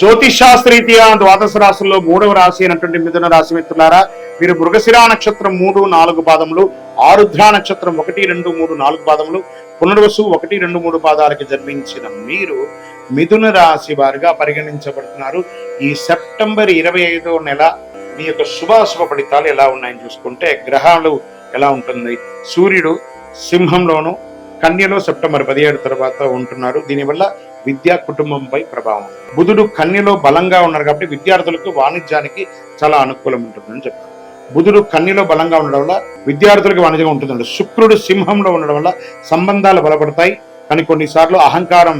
జ్యోతిషాస్త్రీతీయ ద్వాదశ రాశుల్లో మూడవ రాశి అయినటువంటి మిథున రాశి మిత్రులారా మీరు మృగశిరా నక్షత్రం మూడు నాలుగు పాదములు ఆరుద్ర నక్షత్రం ఒకటి రెండు మూడు నాలుగు పాదములు పునర్వసు ఒకటి రెండు మూడు పాదాలకి జన్మించిన మీరు మిథున రాశి వారిగా పరిగణించబడుతున్నారు. ఈ సెప్టెంబర్ ఇరవై ఐదో నెల మీ యొక్క శుభాశుభ ఫలితాలు ఎలా ఉన్నాయని చూసుకుంటే గ్రహాలు ఎలా ఉంటుంది? సూర్యుడు సింహంలోను కన్యలో సెప్టెంబర్ పదిహేడు తర్వాత ఉంటున్నారు. దీనివల్ల విద్యా కుటుంబంపై ప్రభావం బుధుడు కన్యలో బలంగా ఉన్నారు కాబట్టి విద్యార్థులకు వాణిజ్యానికి చాలా అనుకూలం ఉంటుందని చెప్తారు. బుధుడు కన్యలో బలంగా ఉండడం వల్ల విద్యార్థులకు వాణిజ్యం ఉంటుందండి. శుక్రుడు సింహంలో ఉండడం వల్ల సంబంధాలు బలపడతాయి. కానీ కొన్నిసార్లు అహంకారం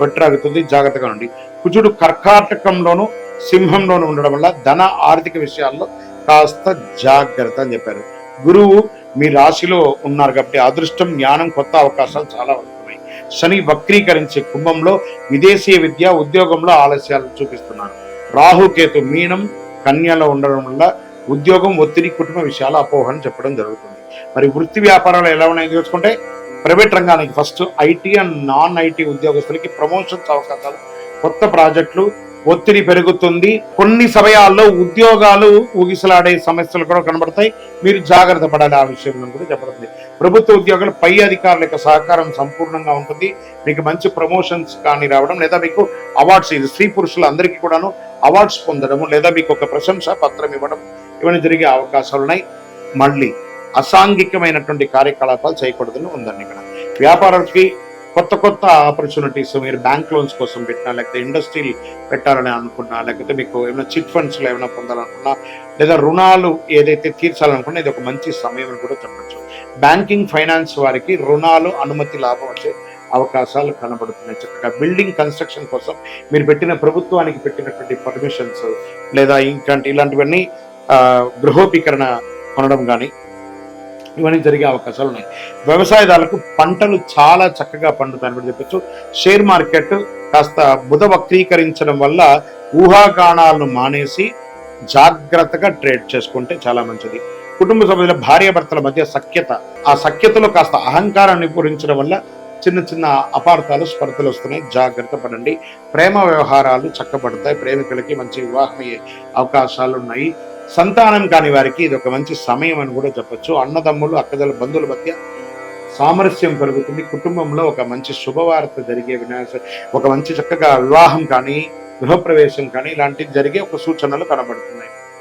వెట్రాగుతుంది జాగ్రత్తగా ఉండి కుజుడు కర్కాటకంలోను సింహంలోను ఉండడం వల్ల ధన ఆర్థిక విషయాల్లో కాస్త జాగ్రత్త అని చెప్పారు. గురువు మీ రాశిలో ఉన్నారు కాబట్టి అదృష్టం జ్ఞానం కొత్త అవకాశాలు చాలా వస్తున్నాయి. శని వక్రీకరించే కుంభంలో విదేశీ విద్య ఉద్యోగంలో ఆలస్యాలు చూపిస్తున్నారు. రాహుకేతు మీనం కన్యలో ఉండడం వల్ల ఉద్యోగం ఒత్తిడి కుటుంబ విషయాలు అపోహని చెప్పడం జరుగుతుంది. మరి వృత్తి వ్యాపారాలు ఎలా ఉన్నాయో చూసుకుంటే ప్రైవేట్ రంగానికి first IT and non IT ఉద్యోగస్తులకి ప్రమోషన్స్ అవకాశాలు కొత్త ప్రాజెక్టులు ఒత్తిడి పెరుగుతుంది. కొన్ని సమయాల్లో ఉద్యోగాలు ఊగిసలాడే సమస్యలు కూడా కనబడతాయి. మీరు జాగ్రత్త పడాలి ఆ విషయంలో కూడా చెప్పబడుతుంది ప్రభుత్వ ఉద్యోగులు పై అధికారుల యొక్క సహకారం సంపూర్ణంగా ఉంటుంది. మీకు మంచి ప్రమోషన్స్ కానీ రావడం లేదా మీకు అవార్డ్స్ ఇది స్త్రీ పురుషులు అందరికీ కూడాను అవార్డ్స్ పొందడము లేదా మీకు ఒక ప్రశంసా పత్రం ఇవ్వడం ఇవన్నీ జరిగే అవకాశాలు ఉన్నాయి. మళ్ళీ అసాంఘికమైనటువంటి కార్యకలాపాలు చేయకూడదని ఉందండి ఇక్కడ. వ్యాపారాలకి కొత్త కొత్త ఆపర్చునిటీస్ మీరు బ్యాంక్ లోన్స్ కోసం పెట్టినా లేకపోతే ఇండస్ట్రీ పెట్టాలని అనుకున్నా లేకపోతే మీకు ఏమైనా చిట్ ఫండ్స్లో ఏమైనా పొందాలనుకున్నా లేదా రుణాలు ఏదైతే తీర్చాలనుకున్నా ఇది ఒక మంచి సమయం అని కూడా చెప్పచ్చు. బ్యాంకింగ్ ఫైనాన్స్ వారికి రుణాలు అనుమతి లాభం వచ్చే అవకాశాలు కనబడుతున్నాయి. చక్కగా బిల్డింగ్ కన్స్ట్రక్షన్ కోసం మీరు పెట్టిన ప్రభుత్వానికి పెట్టినటువంటి పర్మిషన్స్ లేదా ఇంకా ఇలాంటివన్నీ గృహోపీకరణ కొనడం కానీ ఇవన్నీ జరిగే అవకాశాలు ఉన్నాయి. వ్యవసాయదారులకు పంటలు చాలా చక్కగా పండుతాయని కూడా చెప్పచ్చు. షేర్ మార్కెట్ కాస్త బుధ వక్రీకరించడం వల్ల ఊహాగానాలను మానేసి జాగ్రత్తగా ట్రేడ్ చేసుకుంటే చాలా మంచిది. కుటుంబ సభ్యుల భార్యాభర్తల మధ్య సఖ్యత ఆ సఖ్యతలో కాస్త అహంకారాన్ని పూరించడం వల్ల చిన్న చిన్న అపార్థాలు స్పర్ధలు వస్తున్నాయి. జాగ్రత్త పడండి. ప్రేమ వ్యవహారాలు చక్కబడతాయి. ప్రేమికులకి మంచి వివాహమయ్యే అవకాశాలు ఉన్నాయి. సంతానం కాని వారికి ఇది ఒక మంచి సమయం అని కూడా చెప్పొచ్చు. అన్నదమ్ములు అక్కదల బంధువుల మధ్య సామరస్యం పెరుగుతుంది కుటుంబంలో ఒక మంచి శుభవార్త జరిగే వినాశ ఒక మంచి చక్కగా వివాహం కానీ గృహప్రవేశం కానీ ఇలాంటివి జరిగే ఒక సూచనలు కనబడుతున్నాయి.